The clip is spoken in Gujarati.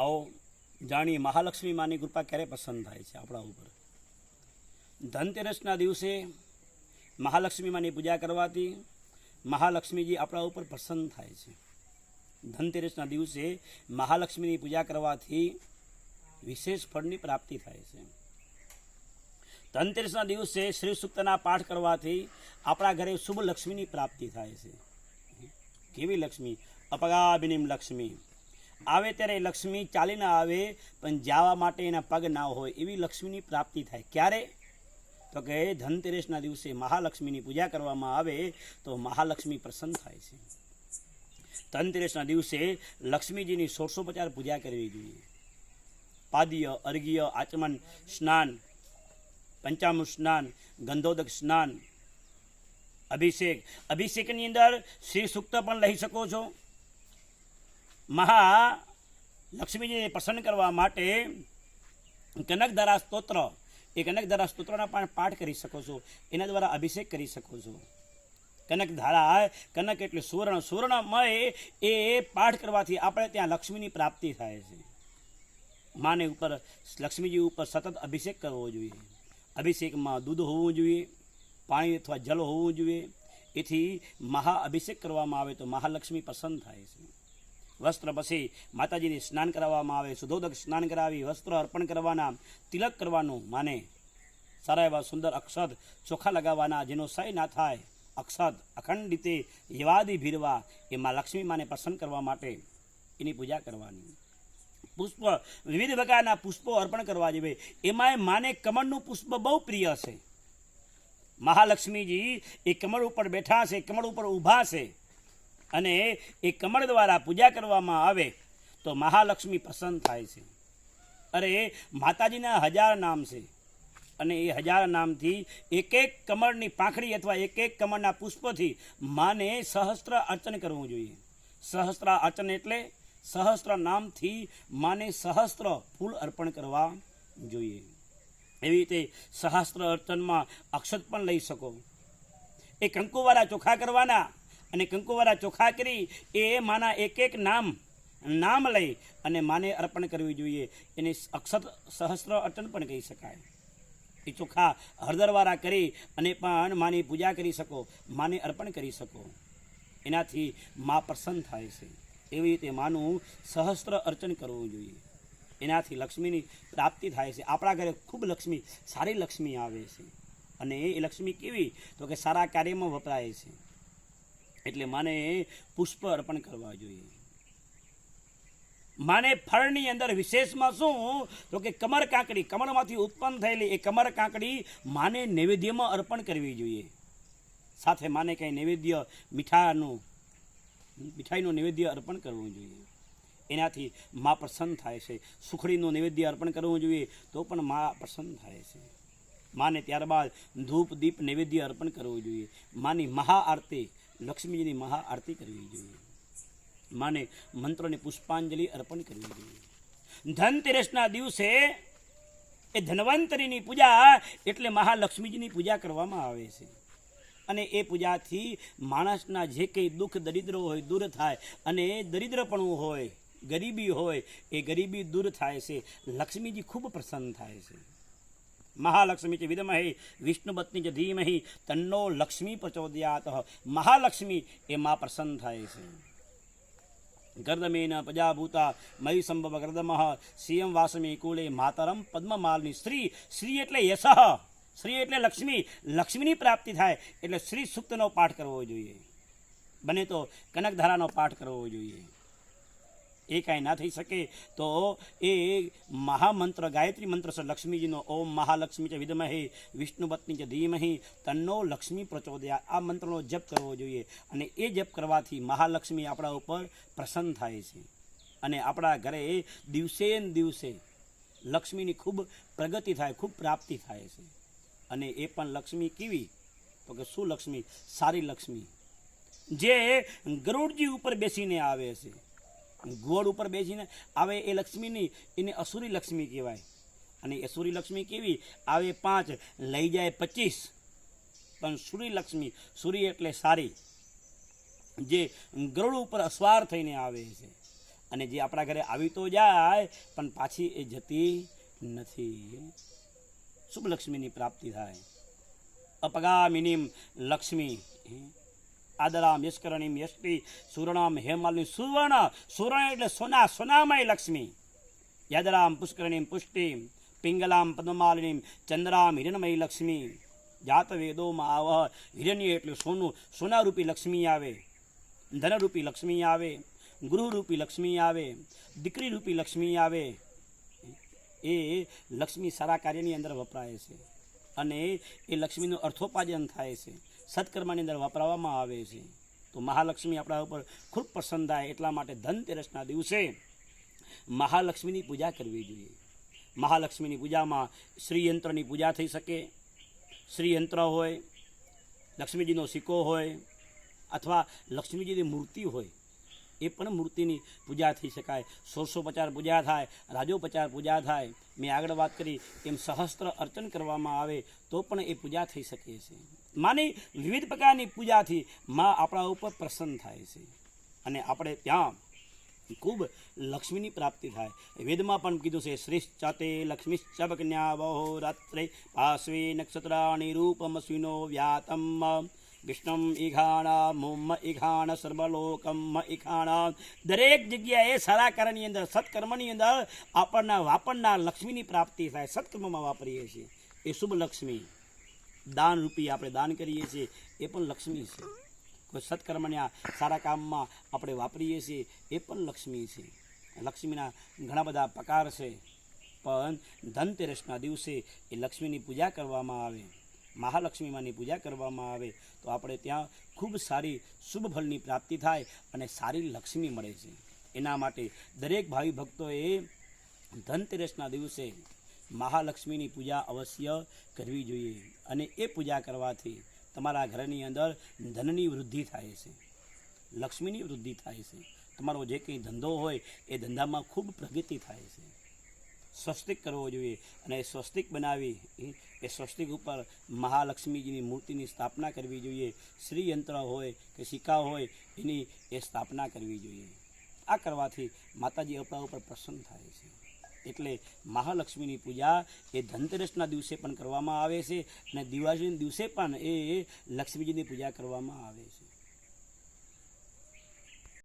આવો જાણીએ, મહાલક્ષ્મી માની કૃપા ક્યારે પસંદ થાય છે આપણા ઉપર? ધનતેરસના દિવસે મહાલક્ષ્મી માની પૂજા કરવાથી મહાલક્ષ્મીજી આપણા ઉપર પ્રસન્ન થાય છે. ધનતેરસના દિવસે મહાલક્ષ્મીની પૂજા કરવાથી વિશેષ ફળની પ્રાપ્તિ થાય છે. ધનતેરસના દિવસે શ્રી સૂક્તના પાઠ કરવાથી આપણા ઘરે શુભ લક્ષ્મીની પ્રાપ્તિ થાય છે. કેવી લક્ષ્મી? અપગાબિનીમ લક્ષ્મી. આવે ત્યારે લક્ષ્મી ચાલીને આવે, પણ જવા માટે એના પગ ના હોય એવી લક્ષ્મીની પ્રાપ્તિ થાય. ક્યારે? તો કે ધનતેરસના દિવસે મહાલક્ષ્મીની પૂજા કરવામાં આવે તો મહાલક્ષ્મી પ્રસન્ન થાય છે. ધનતેરસના દિવસે લક્ષ્મીજીની સોળસોપચાર પૂજા કરવી જોઈએ. પાદ્ય, અર્ઘ્ય, આચમન, સ્નાન, પંચામૃત સ્નાન, ગંધોદક સ્નાન, અભિષેક. અભિષેકની અંદર શ્રી સૂક્ત પણ લઈ શકો છો. મહા લક્ષ્મીજીને પ્રસન્ન કરવા માટે કનકધારા સ્તોત્ર, એ કનકધારા સ્તોત્રના પણ પાઠ કરી શકો છો. એના દ્વારા અભિષેક કરી શકો છો. કનકધારા કનક એટલે સુવર્ણ. સુવર્ણમય એ પાઠ કરવાથી આપણે ત્યાં લક્ષ્મીની પ્રાપ્તિ થાય છે. માને ઉપર લક્ષ્મીજી ઉપર સતત અભિષેક કરવો જોઈએ. અભિષેકમાં દૂધ હોવું જોઈએ, પાણી અથવા જલ હોવું જોઈએ. એથી મહા અભિષેક કરવામાં આવે તો મહાલક્ષ્મી પસંદ થાય છે. વસ્ત્ર પછી માતાજીને સ્નાન કરાવવામાં આવે, સુધોદક સ્નાન કરાવી, વસ્ત્ર અર્પણ કરવાના, તિલક કરવાનું માને. સારા એવા સુંદર અક્ષત ચોખા લગાવવાના, જેનો સય ના થાય, અક્ષત અખંડ રીતે યવાદી ભીરવા એ માં લક્ષ્મી માને પ્રસન્ન કરવા માટે એની પૂજા કરવાની. પુષ્પ, વિવિધ પ્રકારના પુષ્પો અર્પણ કરવા જોઈએ એમાંય માને કમળનું પુષ્પ બહુ પ્રિય છે. મહાલક્ષ્મીજી એ કમળ ઉપર બેઠા છે, કમળ ઉપર ઊભા છે. અને એ કમળ દ્વારા પૂજા કરવામાં આવે, તો મહાલક્ષ્મી પ્રસન્ન થાય છે. અરે, માતાજીના હજાર નામ છે. અને એ હજાર નામથી એક એક કમળની પાંખડી અથવા એક એક કમળના પુષ્પથી માને સહસ્ત્ર અર્ચન કરવું જોઈએ. સહસ્ત્ર અર્ચન એટલે સહસ્ત્ર નામથી માને સહસ્ત્ર ફૂલ અર્પણ કરવા જોઈએ. એવી રીતે સહસ્ત્ર અર્ચનમાં અક્ષત પણ લઈ શકો. એ કંકુવાળા ચોખા કરવાના અને કંકુવાળા ચોખા કરી એ માના એક એક નામ નામ લઈ અને માને અર્પણ કરવી જોઈએ. એને અક્ષત સહસ્ત્ર અર્ચન પણ કહી શકાય. એ ચોખા હળદરવાળા કરી અને પણ માની પૂજા કરી શકો, માને અર્પણ કરી શકો. એનાથી મા પ્રસન્ન થાય છે. એવી રીતે માનું સહસ્ત્ર અર્ચન કરવું જોઈએ. એનાથી લક્ષ્મીની પ્રાપ્તિ થાય છે. આપણા ઘરે ખૂબ લક્ષ્મી, સારી લક્ષ્મી આવે છે. અને એ લક્ષ્મી કેવી? તો કે સારા કાર્યમાં વપરાય છે. એટલે માને પુષ્પ અર્પણ કરવા જોઈએ. માને ફળની અંદર વિશેષમાં શું? તો કે કમર કાંકડી, કમળમાંથી ઉત્પન્ન થયેલી એ કમર કાંકડી માને નૈવેદ્યમાં અર્પણ કરવી જોઈએ. સાથે માને કંઈ નૈવેદ્ય મીઠાનું, મીઠાઈનું નૈવેદ્ય અર્પણ કરવું જોઈએ. એનાથી મા પ્રસન્ન થાય છે. સુખડીનું નૈવેદ્ય અર્પણ કરવું જોઈએ તો પણ મા પ્રસન્ન થાય છે. માને ત્યારબાદ ધૂપ, દીપ, નૈવેદ્ય અર્પણ કરવું જોઈએ. માની મહાઆરતી લક્ષ્મીજીની મહાઆરતી કરવી જોઈએ. માને મંત્રોની પુષ્પાંજલિ અર્પણ કરવી જોઈએ. ધનતેરસના દિવસે એ ધન્વંતરીની પૂજા એટલે મહાલક્ષ્મીજીની પૂજા કરવામાં આવે છે. અને એ પૂજાથી માણસના જે કંઈ દુઃખ દરિદ્ર હોય, દૂર થાય અને દરિદ્રપણું હોય, ગરીબી હોય, એ ગરીબી દૂર થાય છે. લક્ષ્મીજી ખૂબ પ્રસન્ન થાય છે. મહાલક્ષ્મી ચ વિદમહે વિષ્ણુપત્ની ચ ધીમહી, તન્નો લક્ષ્મી પ્રચોદયાત. મહાલક્ષ્મી એ મા પ્રસન્ન થાય છે. ગર્દમેન પ્રજાભૂતા, મયી સંભવ ગર્દમઃ. સિયમ વાસમી કુલે માતરમ પદ્મમાલની શ્રી શ્રી એટલે યશઃ. શ્રી એટલે લક્ષ્મી. લક્ષ્મીની પ્રાપ્તિ થાય એટલે શ્રી સૂક્તનો પાઠ કરવો જોઈએ. બને તો કનકધારાનો પાઠ કરવો જોઈએ. એ કાંઈ ના થઈ શકે, તો એ મહામંત્ર, ગાયત્રી મંત્ર છે લક્ષ્મીજીનો. ઓમ મહાલક્ષ્મી ચ વિદમહે, વિષ્ણુપત્ની ચ ધીમહિ, તન્નો લક્ષ્મી પ્રચોદયા. આ મંત્રનો જપ કરવો જોઈએ. અને એ જપ કરવાથી મહાલક્ષ્મી આપણા ઉપર પ્રસન્ન થાય છે. અને આપણા ઘરે દિવસે ને દિવસે લક્ષ્મીની ખૂબ પ્રગતિ થાય, ખૂબ પ્રાપ્તિ થાય છે. અને એ પણ લક્ષ્મી કેવી? તો કે શું લક્ષ્મી સારી લક્ષ્મી. જે ગરુડજી ઉપર બેસીને આવે છે. ઘોડ ઉપર બેસીને આવે એ લક્ષ્મીની, એને અસુરી લક્ષ્મી કહેવાય. અને અસુરી લક્ષ્મી કેવી? આવે પાંચ, લઈ જાય પચીસ. પણ સુરી લક્ષ્મી, સુરી એટલે સારી. જે ગરુડ ઉપર અસવાર થઈને આવે છે. અને જે આપણા ઘરે આવી તો જાય, પણ પાછી એ જતી નથી. શુભ લક્ષ્મીની પ્રાપ્તિ થાય. અપગામિનીમ લક્ષ્મી. આદરામ યસ્કરણીમ યષ્ટિ સુરણામ, હેમાલની સુવર્ણ સુવર્ણ એટલે સોના, સોનામય લક્ષ્મી. યાદરામ, પુષ્કરણીમ પુષ્ટિ પિંગલામ પદ્માલિનીમ ચંદ્રામ, હિરણમય લક્ષ્મી. જાત વેદોમાં આવ, હિરણ્ય એટલે સોનું, સોનારૂપી લક્ષ્મી આવે, ધનરૂપી લક્ષ્મી આવે, ગૃહરૂપી લક્ષ્મી આવે, દીકરીરૂપી લક્ષ્મી આવે. એ લક્ષ્મી સારા કાર્યની અંદર વપરાય છે. અને એ લક્ષ્મીનું અર્થોપાર્જન થાય છે. સત્કર્મની અંદર વાપરવામાં આવે છે. તો મહાલક્ષ્મી આપણા ઉપર ખૂબ પ્રસન્ન થાય એટલા માટે ધનતેરસના દિવસે મહાલક્ષ્મીની પૂજા કરવી જોઈએ. મહાલક્ષ્મીની પૂજામાં શ્રીયંત્રની પૂજા થઈ શકે. શ્રીયંત્ર હોય, લક્ષ્મીજીનો સિક્કો હોય, અથવા લક્ષ્મીજીની મૂર્તિ હોય, એ પણ મૂર્તિની પૂજા થઈ શકાય. સોળસો પૂજા થાય, રાજોપચાર પૂજા થાય. મેં આગળ વાત કરી એમ સહસ્ત્ર અર્ચન કરવામાં આવે તો પણ એ પૂજા થઈ શકે છે. માની વિવિધ પ્રકારની પૂજાથી માં આપણા ઉપર પ્રસન્ન થાય છે. અને આપણે ત્યાં ખૂબ લક્ષ્મીની પ્રાપ્તિ થાય. વેદમાં પણ કીધું છે શ્રીશ્ચતે લક્ષ્મીશ્ચ કન્યા વહો રાત્રે પાશ્વે નક્ષત્રાણી રૂપમસ્વિનો વ્યાતમ. વિષ્ણમ ઈઘાણા મોમ ઈઘાણ, સર્વલોકમ ઈઘાણા. દરેક જગ્યાએ સારા કાર્યની અંદર, સત્કર્મની અંદર આપણના વાપરના લક્ષ્મીની પ્રાપ્તિ થાય. સત્કર્મમાં વાપરીએ છીએ. એ શુભ લક્ષ્મી. દાન રૂપી આપણે દાન કરીએ છીએ, એ પણ લક્ષ્મી છે. કોઈ સત્કર્મના સારા કામમાં આપણે વાપરીએ છીએ, એ પણ લક્ષ્મી છે. લક્ષ્મીના ઘણા બધા પ્રકાર છે, પણ ધનતેરસના દિવસે એ લક્ષ્મીની પૂજા કરવામાં આવે, મહાલક્ષ્મીમાંની પૂજા કરવામાં આવે, તો આપણે ત્યાં ખૂબ સારી શુભ ફળની પ્રાપ્તિ થાય અને સારી લક્ષ્મી મળે છે. એના માટે દરેક ભાવિ ભક્તોએ ધનતેરસના દિવસે મહાલક્ષ્મીની પૂજા અવશ્ય કરવી જોઈએ અને એ પૂજા કરવાથી તમારા ઘરની અંદર ધનની વૃદ્ધિ થાય છે. લક્ષ્મીની વૃદ્ધિ થાય છે. તમારો જે કંઈ ધંધો હોય એ ધંધામાં ખૂબ પ્રગતિ થાય છે. સ્વસ્તિક કરવો જોઈએ અને સ્વસ્તિક બનાવી એ સ્વસ્તિક ઉપર મહાલક્ષ્મીજીની મૂર્તિની સ્થાપના કરવી જોઈએ. શ્રીયંત્ર હોય કે સિક્કા હોય એની એ સ્થાપના કરવી જોઈએ. આ કરવાથી માતાજી આપણા ઉપર પ્રસન્ન થાય છે. એટલે મહાલક્ષ્મીની પૂજા એ ધનતેરસના દિવસે પણ કરવામાં આવે છે અને દિવાળીના દિવસે પણ એ લક્ષ્મીજીની પૂજા કરવામાં આવે છે.